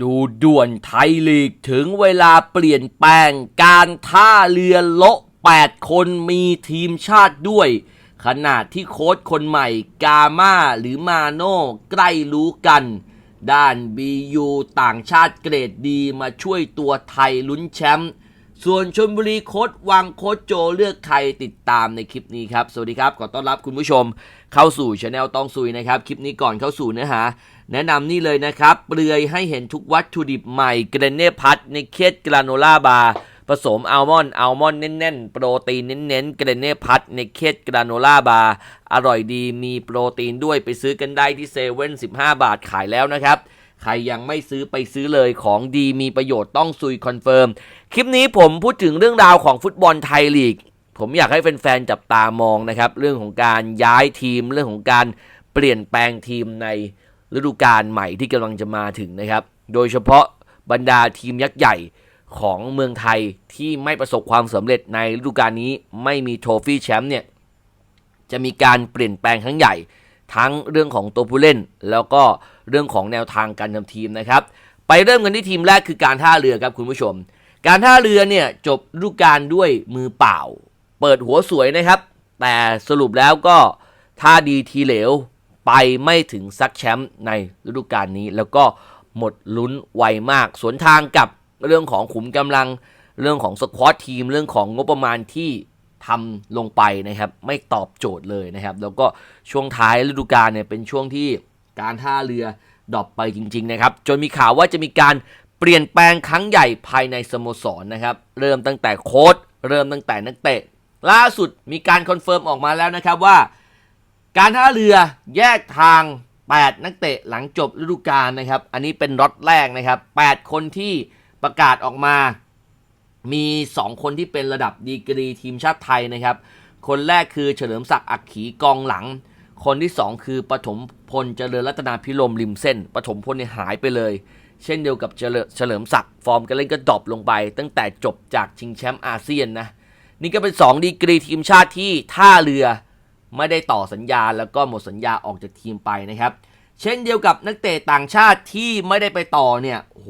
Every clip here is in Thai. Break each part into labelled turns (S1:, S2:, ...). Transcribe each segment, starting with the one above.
S1: ดูด่วนไทยลีกถึงเวลาเปลี่ยนแปลงการท่าเรือโละ8 คนมีทีมชาติด้วย ขนาดที่โค้ชคนใหม่กาม่าหรือมาโน่ใกล้รู้กัน ด้าน BU ต่างชาติเกรดดีมาช่วยตัวไทยลุ้นแชมป์ส่วนชนบุรีโค้ดวังโค้ดโจเลือกใครติดตามในคลิปนี้ครับ สวัสดีครับ ขอต้อนรับคุณผู้ชมเข้าสู่ช anel ต้องซุยนะครับ คลิปนี้ก่อนเข้าสู่เนื้อหา แนะนำนี่เลยนะครับ เปลือยให้เห็นทุกวัตถุดิบใหม่เกรเน่พัทในเคสกราโนล่าบาร์ผสมอัลมอนด์อัลมอนด์แน่นๆ โปรตีนเน้นๆ เกรเน่พัทในเคสกราโนล่าบาร์อร่อยดีมีโปรตีนด้วยไปซื้อกันได้ที่เซเว่น15บาทขายแล้วนะครับ ใครยังไม่ซื้อไปซื้อเลยของดีมีประโยชน์ต้องซุยคอนเฟิร์ม คลิปนี้ผมพูดถึงเรื่องราวของฟุตบอลไทยลีก ผมอยากให้แฟนๆจับตามองนะครับ เรื่องของการย้ายทีมเรื่องของการเปลี่ยนแปลงทีมใน ฤดูกาลใหม่ที่กำลังจะมาถึงนะครับ โดยเฉพาะบรรดาทีมยักษ์ใหญ่ของเมืองไทยที่ไม่ประสบความสำเร็จในฤดูกาลนี้ไม่มีโทฟี่แชมป์เนี่ยจะมีการเปลี่ยนแปลงครั้งใหญ่ ทั้งเรื่องของตัวผู้เล่น แล้วก็เรื่องของแนวทางการทำทีมนะครับ ไปเริ่มกันที่ทีมแรกคือการท่าเรือครับคุณผู้ชม การท่าเรือเนี่ยจบฤดูกาลด้วยมือเปล่า เปิดหัวสวยนะครับ แต่สรุปแล้วก็ท่าดีทีเหลว ไปไม่ถึงซักแชมป์ในฤดูกาลนี้ แล้วก็หมดลุ้นไวมาก สวนทางกับเรื่องของขุมกำลังเรื่องของสควอตทีมเรื่องของงบประมาณที่ทำลงไปนะครับ ไม่ตอบโจทย์เลยนะครับ แล้วก็ช่วงท้ายฤดูกาลเนี่ยเป็นช่วงที่การท่าเรือดรอปไปจริง ๆ นะครับ จนมีข่าวว่าจะมีการเปลี่ยนแปลงครั้งใหญ่ภายในสโมสรนะครับ เริ่มตั้งแต่โค้ชเริ่มตั้งแต่นักเตะ ล่าสุดมีการคอนเฟิร์มออกมาแล้วนะครับว่า การท่าเรือแยกทาง 8 นักเตะหลังจบฤดูกาลนะครับ อันนี้เป็นล็อตแรกนะครับ 8 คนที่ประกาศออกมา มี 2 คนที่เป็นระดับดีกรีทีมชาติไทยนะครับ คนแรกคือเฉลิมศักดิ์อักขีกองหลัง คนที่ 2 คือปฐมพลเจริญรัตนาพิรมริมเส้นปฐมพลเนี่ยหายไปเลย เช่นเดียวกับเฉลิมเฉลิมศักดิ์ฟอร์มการเล่นก็ดรอปลงไป ตั้งแต่จบจากชิงแชมป์อาเซียนนะนี่ก็เป็น 2 ดีกรีทีมชาติที่ท่าเรือ ไม่ได้ต่อสัญญาแล้วก็หมดสัญญาออกจากทีมไปนะครับ เช่นเดียวกับนักเตะต่างชาติที่ไม่ได้ไปต่อเนี่ยโห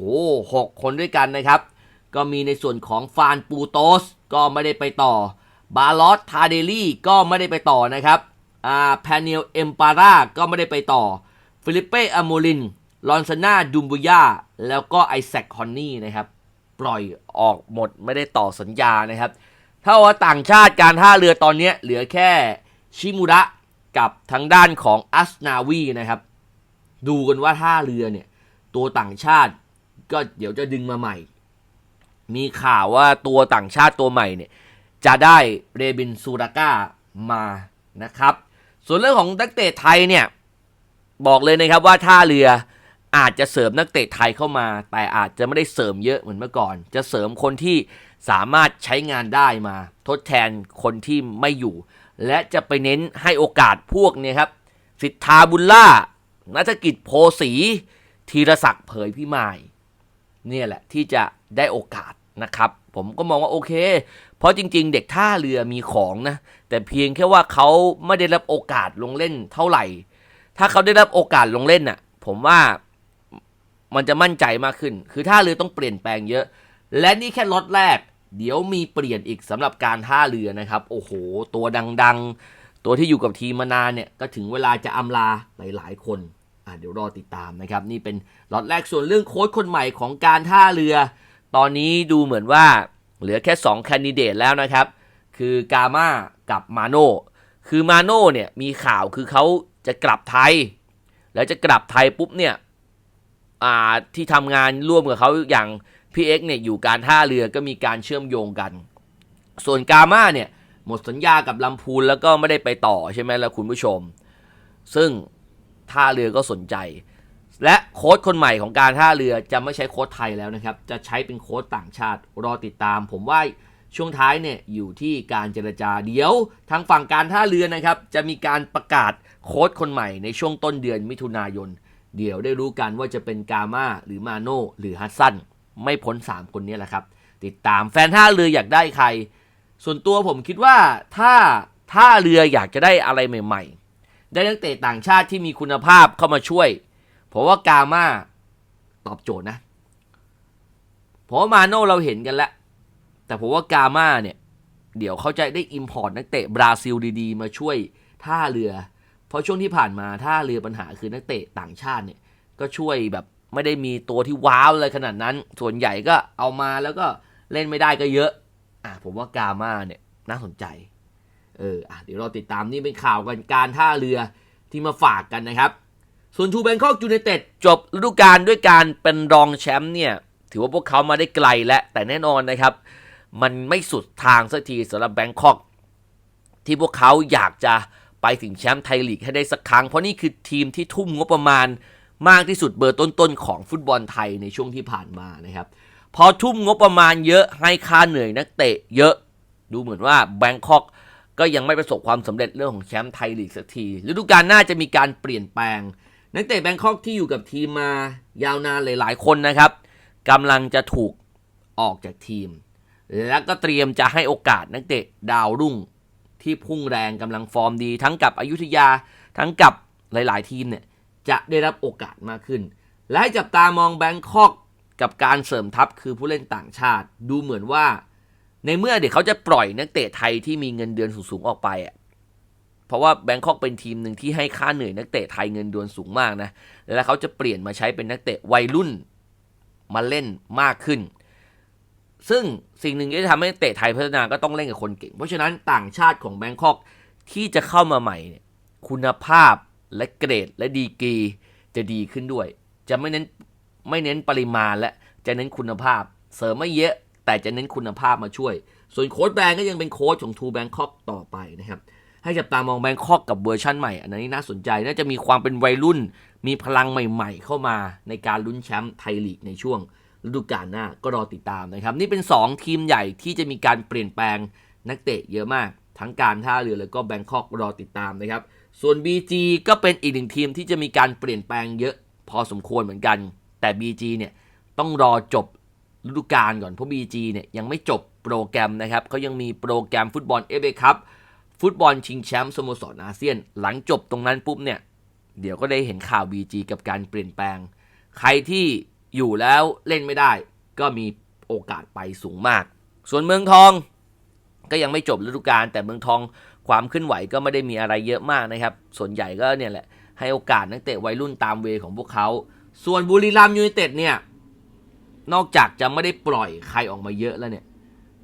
S1: หกคนด้วยกันนะครับ ก็มีในส่วนของฟานปูโตสก็ไม่ได้ไปต่อบาลอสทาเดลี่ก็ไม่ได้ไปต่อนะครับอาแพนเนลเอมปาร่าก็ไม่ได้ไปต่อ ฟิลิปเป้อโมลิน ลอนซาน่าดุมบุย่าแล้วก็ไอแซคคอนนี่นะครับ ปล่อยออกหมดไม่ได้ต่อสัญญานะครับ ถ้าว่าต่างชาติการท่าเรือตอนนี้เหลือแค่ ชิมุระกับทางด้านของอัสนาวีนะครับ ดูกันว่าท่าเรือเนี่ย ตัวต่างชาติก็เดี๋ยวจะดึงมาใหม่ มีข่าวว่าตัวต่างชาติตัวใหม่เนี่ย จะได้เรบินซูราก้ามานะครับ ส่วนเรื่องของนักเตะไทยเนี่ย บอกเลยนะครับว่าท่าเรืออาจจะเสริมนักเตะไทยเข้ามา แต่อาจจะไม่ได้เสริมเยอะเหมือนเมื่อก่อน จะเสริมคนที่สามารถใช้งานได้มา ทดแทนคนที่ไม่อยู่ และจะไปเน้นให้โอกาสพวกเนี่ยครับ สิทธาบุญล่านัฐกิจโพสีธีรศักดิ์เผยพิมายเนี่ยแหละที่จะได้โอกาสนะครับ ผมก็มองว่าโอเค เพราะจริง ๆ เด็กท่าเรือมีของนะ แต่เพียงแค่ว่าเขาไม่ได้รับโอกาสลงเล่นเท่าไหร่ ถ้าเขาได้รับโอกาสลงเล่นน่ะ ผมว่ามันจะมั่นใจมากขึ้น คือท่าเรือต้องเปลี่ยนแปลงเยอะ และนี่แค่ล็อตแรก เดี๋ยวมีเปลี่ยนอีกสำหรับการท่าเรือนะครับ โอ้โห ตัวดังๆ ตัวที่อยู่กับทีมมานานเนี่ย ก็ถึงเวลาจะอำลาหลายๆ คนอะเดี๋ยวรอติดตามนะครับ นี่เป็นล็อตแรกส่วนเรื่องโค้ชคนใหม่ของการท่าเรือ ตอนนี้ดูเหมือนว่าเหลือแค่2คนดิเดตแล้วนะครับ คือกาม่ากับมาโน่คือมาโน่เนี่ยมีข่าวคือเขาจะกลับไทย แล้วจะกลับไทยปุ๊บเนี่ยอ่าที่ทำงานร่วมกับเขาอย่าง พี่เอ็กเนี่ยอยู่การท่าเรือก็มีการเชื่อมโยงกัน ส่วนกามาเนี่ยหมดสัญญากับลำพูนแล้วก็ไม่ได้ไปต่อใช่ไหมล้วคุณผู้ชม ซึ่งท่าเรือก็สนใจ และโค้ชคนใหม่ของการท่าเรือจะไม่ใช้โค้ชไทยแล้วนะครับ จะใช้เป็นโค้ชต่างชาติรอติดตาม ผมว่าช่วงท้ายเนี่ยอยู่ที่การเจรจาเดี๋ยวทางฝั่งการท่าเรือนะครับ จะมีการประกาศโค้ชคนใหม่ในช่วงต้นเดือนมิถุนายน เดี๋ยวได้รู้กันว่าจะเป็นกามาหรือมาโน่หรือฮัสซัน ไม่พ้น 3 คนนี้แหละครับ ติดตามแฟนท่าเรืออยากได้ใคร ส่วนตัวผมคิดว่าถ้าท่าเรืออยากจะได้อะไรใหม่ ๆ ได้นักเตะต่างชาติที่มีคุณภาพเข้ามาช่วย เพราะว่ากามาตอบโจทย์นะเพราะว่ามาโน่เราเห็นกันแล้ว แต่ผมว่ากามาเนี่ย เดี๋ยวเขาจะได้อิมพอร์ตนักเตะบราซิลดีๆ มาช่วยท่าเรือ เพราะช่วงที่ผ่านมาท่าเรือปัญหาคือนักเตะต่างชาติเนี่ยก็ช่วยแบบ ไม่ได้มีตัวที่ว้าวเลยขนาดนั้น ส่วนใหญ่ก็เอามาแล้วก็เล่นไม่ได้ก็เยอะ อะผมว่ากาม่าเนี่ยน่าสนใจ เอออะเดี๋ยวเราติดตามนี่เป็นข่าวกันการท่าเรือที่มาฝากกันนะครับ ส่วนทูแบงคอกยูไนเต็ดจบฤดูกาลด้วยการเป็นรองแชมป์เนี่ย ถือว่าพวกเขามาได้ไกลแล้วแต่แน่นอนนะครับ มันไม่สุดทางสักทีสำหรับแบงคอกที่พวกเขาอยากจะไปถึงแชมป์ไทยลีกให้ได้สักครั้ง เพราะนี่คือทีมที่ทุ่มงบประมาณ มากที่สุดเบอร์ต้นๆของฟุตบอลไทยในช่วงที่ผ่านมานะครับ พอทุ่มงบประมาณเยอะให้ค่าเหนื่อยนักเตะเยอะดูเหมือนว่าแบงคอกก็ยังไม่ประสบความสำเร็จเรื่องของแชมป์ไทยลีกสักทีฤดูกาลหน้าจะมีการเปลี่ยนแปลง นักเตะแบงคอกที่อยู่กับทีมมายาวนานหลายๆ คนนะครับกำลังจะถูกออกจากทีม แล้วก็เตรียมจะให้โอกาสนักเตะดาวรุ่งที่พุ่งแรงกำลังฟอร์มดี ทั้งกับอยุธยาทั้งกับหลาย ๆ ทีมเนี่ย จะได้รับโอกาสมากขึ้น และให้จับตามองแบงคอกกับการเสริมทัพคือผู้เล่นต่างชาติ ดูเหมือนว่า ในเมื่อเดี๋ยวเขาจะปล่อยนักเตะไทยที่มีเงินเดือนสูงๆออกไปอะเพราะว่าแบงคอกเป็นทีมหนึ่งที่ให้ค่าเหนื่อยนักเตะไทยเงินเดือนสูงมากนะแล้วเขาจะเปลี่ยนมาใช้เป็นนักเตะวัยรุ่นมาเล่นมากขึ้น ซึ่งสิ่งหนึ่งที่จะทำให้นักเตะไทยพัฒนาก็ต้องเล่นกับคนเก่ง เพราะฉะนั้นต่างชาติของแบงคอกที่จะเข้ามาใหม่เนี่ยคุณภาพ และเกรดและดีกรีจะดีขึ้นด้วย จะไม่เน้นไม่เน้นปริมาณและจะเน้นคุณภาพ เสริมไม่เยอะ แต่จะเน้นคุณภาพมาช่วย ส่วนโค้ชแบงก์ก็ยังเป็นโค้ชของทูแบงคอกต่อไปนะครับ ให้จับตามองแบงคอกกับเวอร์ชั่นใหม่ อันนี้น่าสนใจน่าจะมีความเป็นวัยรุ่น มีพลังใหม่ ๆ เข้ามาในการลุ้นแชมป์ไทยลีกในช่วงฤดูกาลหน้าก็รอติดตามนะครับ นี่เป็น 2 ทีมใหญ่ที่จะมีการเปลี่ยนแปลงนักเตะเยอะมาก ทั้งการท่าเรือแล้วก็แบงคอกรอติดตามนะครับ ส่วน BG ก็เป็นอีกหนึ่งทีมที่จะมีการเปลี่ยนแปลงเยอะพอสมควรเหมือนกัน แต่ BG เนี่ยต้องรอจบฤดูกาลก่อนเพราะ BG เนี่ยยังไม่จบโปรแกรมนะครับเขายังมีโปรแกรมฟุตบอลเอฟเอคัพฟุตบอลชิงแชมป์สโมสรอาเซียน หลังจบตรงนั้นปุ๊บเนี่ยเดี๋ยวก็ได้เห็นข่าว BG กับการเปลี่ยนแปลง ใครที่อยู่แล้วเล่นไม่ได้ ก็มีโอกาสไปสูงมาก ส่วนเมืองทองก็ยังไม่จบฤดูกาลแต่เมืองทอง ความเคลื่อนไหวก็ไม่ได้มีอะไรเยอะมากนะครับ ส่วนใหญ่ก็เนี่ยแหละให้โอกาสนักเตะวัยรุ่นตามเวของพวกเขา ส่วนบุรีรัมยูไนเต็ดเนี่ย นอกจากจะไม่ได้ปล่อยใครออกมาเยอะแล้วเนี่ย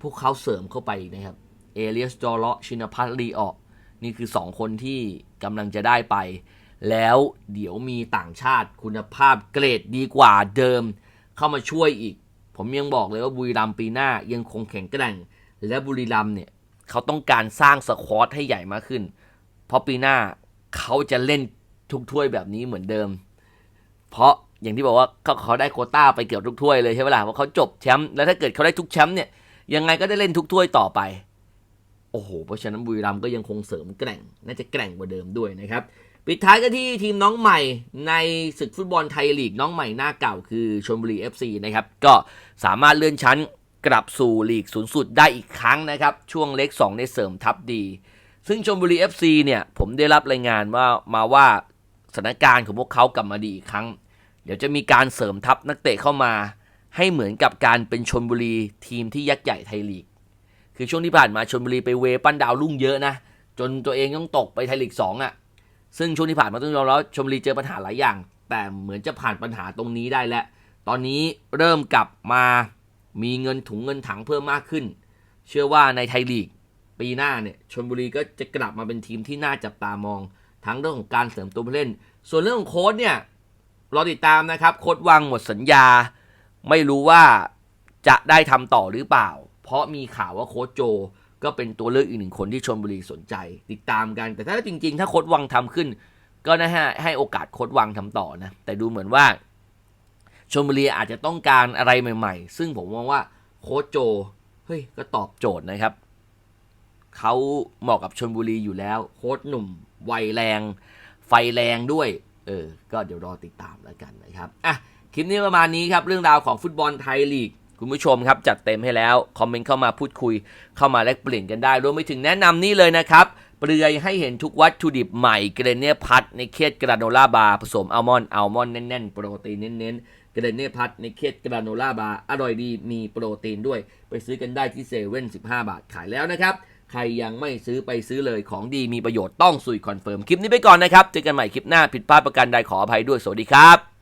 S1: พวกเขาเสริมเข้าไปนะครับ เอเลียสจอร์เลชินพัทรีออกนี่คือ 2 คนที่กำลังจะได้ไป แล้วเดี๋ยวมีต่างชาติคุณภาพเกรดดีกว่าเดิม เข้ามาช่วยอีก ผมยังบอกเลยว่าบุรีรัมปีหน้ายังคงแข็งแกร่ง และบุรีรัมเนี่ย เขาต้องการสร้างสควอตให้ใหญ่มากขึ้น เพราะปีหน้าเขาจะเล่นทุกถ้วยแบบนี้เหมือนเดิม เพราะอย่างที่บอกว่าเขาเขาได้โคต้าไปเกือบทุกถ้วยเลยใช่ไหมล่ะเพราะเขาจบแชมป์แล้วถ้าเกิดเขาได้ทุกแชมป์เนี่ยยังไงก็ได้เล่นทุกถ้วยต่อไป โอ้โห เพราะฉะนั้นบุรีรัมก็ยังคงเสริมแกร่ง น่าจะแกร่งกว่าเดิมด้วยนะครับ ปิดท้ายกันที่ทีมน้องใหม่ในศึกฟุตบอลไทยลีกน้องใหม่หน้าเก่าคือชลบุรี FC นะครับ ก็สามารถเลื่อนชั้น กลับสู่ลีกสูงสุดได้อีกครั้งนะครับ ช่วงเล็ก2ในเสริมทัพดี ซึ่งชลบุรี FC เนี่ยผมได้รับรายงานว่ามาว่าสถานการณ์ของพวกเขากลับมาดีอีกครั้ง เดี๋ยวจะมีการเสริมทัพนักเตะเข้ามาให้เหมือนกับการเป็นชนบุรีทีมที่ยักษ์ใหญ่ไทยลีก คือช่วงที่ผ่านมาชนบุรีไปเวปั้นดาวรุ่งเยอะนะ จนตัวเองต้องตกไปไทยลีกสองอะ่ะ ซึ่งช่วงที่ผ่านมาต้องยอมรับชนบุรีเจอปัญหาหลายอย่าง แต่เหมือนจะผ่านปัญหาตรงนี้ได้แล้ว ตอนนี้เริ่มกลับมา มีเงินถุงเงินถังเพิ่มมากขึ้น เชื่อว่าในไทยลีก ปีหน้าเนี่ยชนบุรีก็จะกลับมาเป็นทีมที่น่าจับตามอง ทั้งเรื่องของการเสริมตัวผู้เล่น ส่วนเรื่องของโค้ชเนี่ยรอติดตามนะครับโค้ชวังหมดสัญญา ไม่รู้ว่าจะได้ทำต่อหรือเปล่า เพราะมีข่าวว่าโค้ชโจ ก็เป็นตัวเลือกอีกหนึ่งคนที่ชนบุรีสนใจ ติดตามกัน แต่ถ้าจริง ๆ ถ้าโค้ชวังทำขึ้น ก็นะฮะให้โอกาสโค้ชวังทำต่อนะแต่ดูเหมือนว่า ชนบุรีอาจจะต้องการอะไรใหม่ๆ ซึ่งผมมองว่าโค้ชโจเฮ้ยก็ตอบโจทย์นะครับ เขาเหมาะกับชนบุรีอยู่แล้ว โค้ชหนุ่มวัยแรง ไฟแรงด้วย เออ ก็เดี๋ยวรอติดตามแล้วกันนะครับอะคลิปนี้ประมาณนี้ครับ เรื่องราวของฟุตบอลไทยลีกคุณผู้ชมครับ จัดเต็มให้แล้ว คอมเมนต์เข้ามาพูดคุย เข้ามาแลกเปลี่ยนกันได้รวมไปถึงแนะนำนี่เลยนะครับ เปลือยให้เห็นทุกวัตถุดิบใหม่เกรเนียพัดในเคสกราโนล่าบาร์ผสมอัลมอนด์อัลมอนด์แน่นๆ โปรตีนเน้นๆ กระเดนเน่พัทในเคสกราโนล่าบาร์อร่อยดีมีโปรตีนด้วย ไปซื้อกันได้ที่เซเว่นสิบาทขายแล้วนะครับ ใครยังไม่ซื้อไปซื้อเลยของดีมีประโยชน์ต้องสุยคอนเฟิร์ม คลิปนี้ไปก่อนนะครับ เจอกันใหม่คลิปหน้าผิดพลาดประการใดขออภัยด้วยสวัสดีครับ